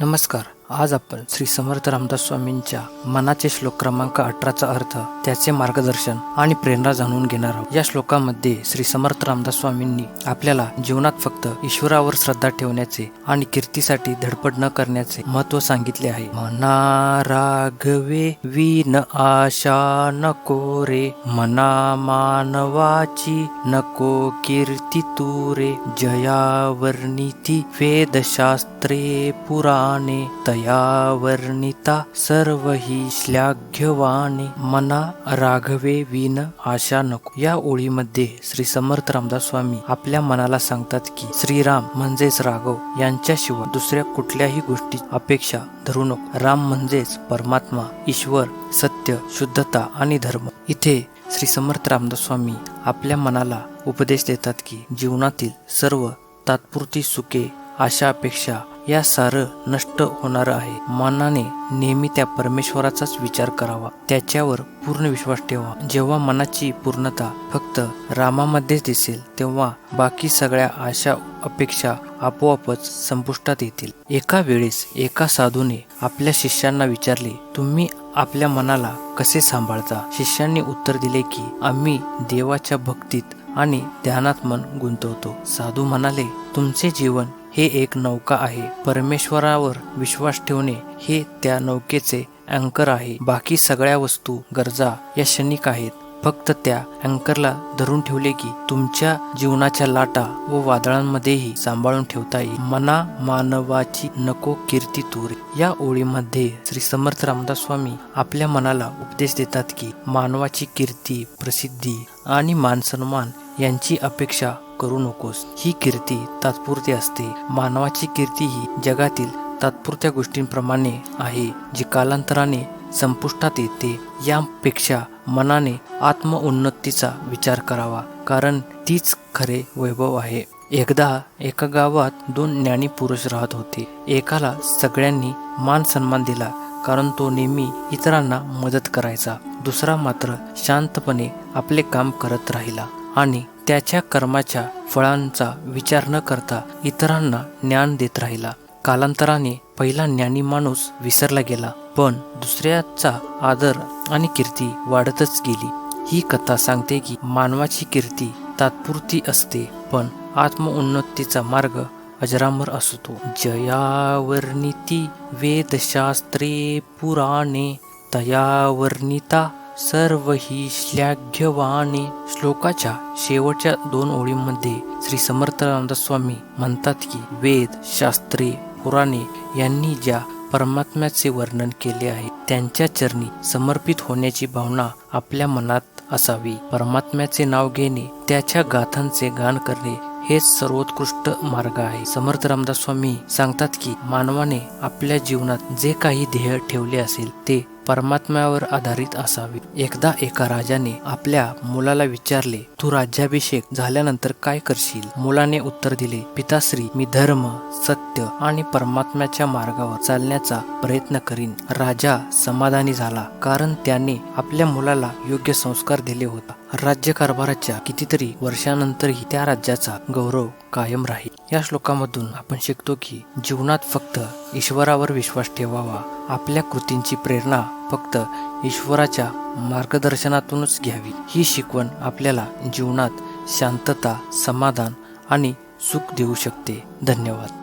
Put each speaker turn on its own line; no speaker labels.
नमस्कार. आज आपण श्री समर्थ रामदास स्वामींच्या मनाचे श्लोक क्रमांक अठराचा अर्थ त्याचे मार्गदर्शन आणि प्रेरणा जाणून घेणार आहोत. या श्लोकामध्ये श्री समर्थ रामदास स्वामींनी आपल्याला जीवनात फक्त ईश्वरावर श्रद्धा ठेवण्याचे आणि कीर्तीसाठी धडपड न करण्याचे महत्त्व सांगितले आहे. मना राघवे विन आशा नको रे मना मानवाची नको कीर्ती तुरे जयावर्णिती वेदशास्त्रे पुराणे तया वर्णिता सर्व ही श्लाघ्यवाने मना राघवे विन आशा नको. या ओळीमध्ये श्री समर्थ रामदास स्वामी आपल्या मनाला सांगतात की श्रीराम म्हणजेच राघव यांच्याशिवाय दुसऱ्या कुठल्याही गोष्टी अपेक्षा धरू नको. राम म्हणजेच परमात्मा ईश्वर सत्य शुद्धता आणि धर्म. इथे श्री समर्थ रामदास स्वामी आपल्या मनाला उपदेश देतात की जीवनातील सर्व तात्पुरती सुखे आशा अपेक्षा या सारं नष्ट होणार आहे. मनाने नेहमी त्या परमेश्वराचाच विचार करावा. त्याच्यावर पूर्ण विश्वास ठेवा. जेव्हा मनाची पूर्णता फक्त रामामध्येच दिसेल तेव्हा बाकी सगळ्या आशा अपेक्षा आपोआपच संपुष्टात येतील. एका वेळेस एका साधूने आपल्या शिष्यांना विचारले तुम्ही आपल्या मनाला कसे सांभाळता? शिष्यांनी उत्तर दिले की आम्ही देवाच्या भक्तीत आणि ध्यानात मन गुंतवतो. साधू म्हणाले तुमचे जीवन हे एक नौका आहे. परमेश्वरावर विश्वास ठेवणे हे त्या नौकेचे अँकर आहे. बाकी सगळ्या वस्तू गरजा या क्षणिक आहेत. फक्त त्या अँकरला धरून ठेवले की तुमच्या जीवनाच्या लाटा व वादळांमध्येही सांभाळून ठेवता येईल. मना मानवाची नको कीर्ती तूर या ओळीमध्ये श्री समर्थ रामदास स्वामी आपल्या मनाला उपदेश देतात की मानवाची कीर्ती प्रसिद्धी आणि मानसन्मान यांची अपेक्षा करू नकोस. ही कीर्ती तात्पुरती असते. मानवाची कीर्ती ही जगातील तात्पुरत्या गोष्टींप्रमाणे आहे जी कालांतराने संपुष्टात येते. यापेक्षा मनाने आत्मउन्नतीचा विचार करावा कारण तीच खरे वैभव आहे. एकदा एका गावात दोन ज्ञानी पुरुष राहत होते. एकाला सगळ्यांनी मान सन्मान दिला कारण तो नेहमी इतरांना मदत करायचा. दुसरा मात्र शांतपणे आपले काम करत राहिला. आणि त्याच्या कर्माच्या फळांचा विचार न करता इतरांना ज्ञान देत राहिला. कालांतराने पहिला ज्ञानी माणूस विसरला गेला पण दुसऱ्याचा आदर आणि कीर्ती वाढतच गेली. ही कथा सांगते की मानवाची कीर्ती तात्पुरती असते पण आत्मउन्नतीचा मार्ग अजरामर असतो. जयावर्णिती वेदशास्त्रे पुराणे तयावर्णिता सर्व ही श्लाघ्यवाणी श्लोकाच्या शेवटच्या दोन ओळींमध्ये श्री समर्थ रामदास स्वामी म्हणतात की वेद शास्त्रे पुराणे यांनी ज्या परमात्म्याचे वर्णन केले आहे त्यांच्या चरणी समर्पित होण्याची भावना आपल्या मनात असावी. परमात्म्याचे नाव घेणे त्याच्या गाथांचे गान करणे हेच सर्वोत्कृष्ट मार्ग आहे. समर्थ रामदास स्वामी सांगतात की मानवाने आपल्या जीवनात जे काही ध्येय ठेवले असेल ते परमात्म्यावर आधारित असावी. एकदा एका राजाने आपल्या मुलाला विचारले तू राज्याभिषेक झाल्यानंतर काय करशील? मुलाने उत्तर दिले पिताश्री मी धर्म सत्य आणि परमात्म्याच्या मार्गावर चालण्याचा प्रयत्न करीन. राजा समाधानी झाला कारण त्याने आपल्या मुलाला योग्य संस्कार दिले होता. राज्यकारभाराच्या कितीतरी वर्षानंतरही त्या राज्याचा गौरव कायम राहील. या श्लोकामधून आपण शिकतो की जीवनात फक्त ईश्वरावर विश्वास ठेवावा आपल्या कृतींची प्रेरणा फक्त ईश्वराच्या मार्गदर्शनातूनच घ्यावी. ही शिकवण आपल्याला जीवनात शांतता समाधान आणि सुख देऊ शकते. धन्यवाद.